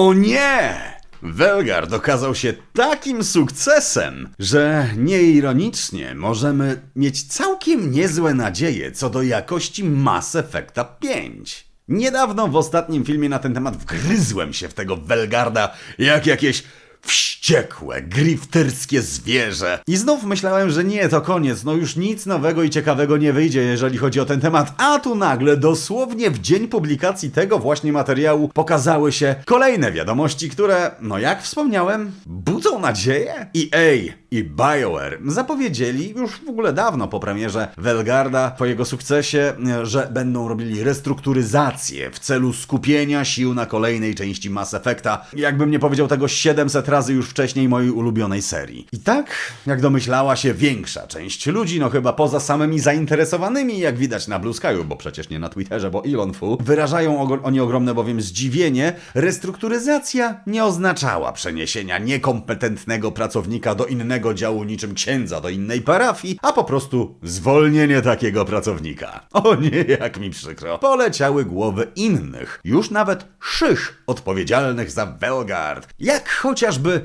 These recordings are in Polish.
O nie! Velgard okazał się takim sukcesem, że nieironicznie możemy mieć całkiem niezłe nadzieje co do jakości Mass Effecta 5. Niedawno w ostatnim filmie na ten temat wgryzłem się w tego Velgarda jak jakieś wściekłe, grifterskie zwierzę. I znów myślałem, że nie, to koniec, no już nic nowego i ciekawego nie wyjdzie, jeżeli chodzi o ten temat. A tu nagle, dosłownie w dzień publikacji tego właśnie materiału, pokazały się kolejne wiadomości, które, no jak wspomniałem, budzą nadzieję. EA i BioWare zapowiedzieli już w ogóle dawno po premierze Velgarda, po jego sukcesie, że będą robili restrukturyzację w celu skupienia sił na kolejnej części Mass Effecta. Jakbym nie powiedział tego 700 razy już wcześniej mojej ulubionej serii. I tak, jak domyślała się większa część ludzi, no chyba poza samymi zainteresowanymi, jak widać na Blue Sky'u, bo przecież nie na Twitterze, bo Elon Fu, wyrażają oni ogromne bowiem zdziwienie, restrukturyzacja nie oznaczała przeniesienia niekompetentnego pracownika do innego działu niczym księdza do innej parafii, a po prostu zwolnienie takiego pracownika. O nie, jak mi przykro. Poleciały głowy innych, już nawet szych odpowiedzialnych za Velgard, jak chociażby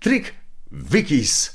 Trick Wikis,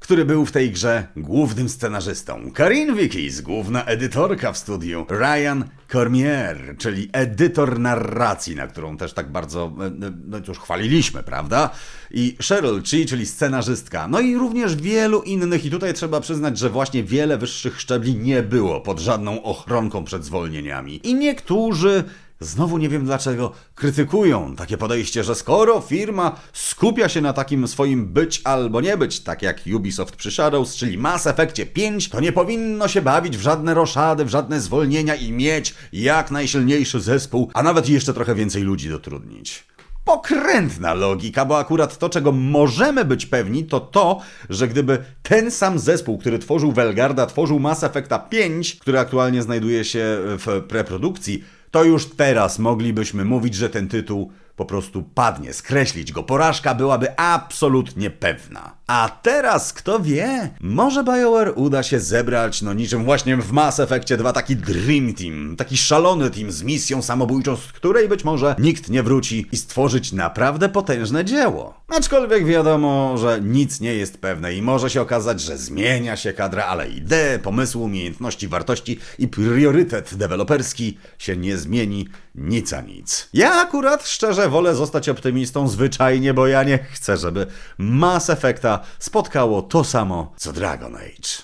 który był w tej grze głównym scenarzystą. Karin Wikis, główna edytorka w studiu. Ryan Cormier, czyli edytor narracji, na którą też tak bardzo, e, e, no cóż, chwaliliśmy, prawda? I Cheryl Chi, czyli scenarzystka. No i również wielu innych. I tutaj trzeba przyznać, że właśnie wiele wyższych szczebli nie było pod żadną ochronką przed zwolnieniami. I niektórzy Znowu nie wiem dlaczego krytykują takie podejście, że skoro firma skupia się na takim swoim być albo nie być, tak jak Ubisoft przy Shadows, czyli Mass Effectie 5, to nie powinno się bawić w żadne roszady, w żadne zwolnienia i mieć jak najsilniejszy zespół, a nawet jeszcze trochę więcej ludzi dotrudnić. Pokrętna logika, bo akurat to, czego możemy być pewni, to to, że gdyby ten sam zespół, który tworzył Velgarda, tworzył Mass Effecta 5, który aktualnie znajduje się w preprodukcji, to już teraz moglibyśmy mówić, że ten tytuł po prostu padnie, skreślić go. Porażka byłaby absolutnie pewna. A teraz, kto wie, może BioWare uda się zebrać, no niczym właśnie w Mass Effectie 2, taki Dream Team, taki szalony team z misją samobójczą, z której być może nikt nie wróci i stworzyć naprawdę potężne dzieło. Aczkolwiek wiadomo, że nic nie jest pewne i może się okazać, że zmienia się kadra, ale idee, pomysły, umiejętności, wartości i priorytet deweloperski się nie zmieni nic a nic. Ja akurat szczerze wolę zostać optymistą zwyczajnie, bo ja nie chcę, żeby Mass Effecta spotkało to samo co Dragon Age.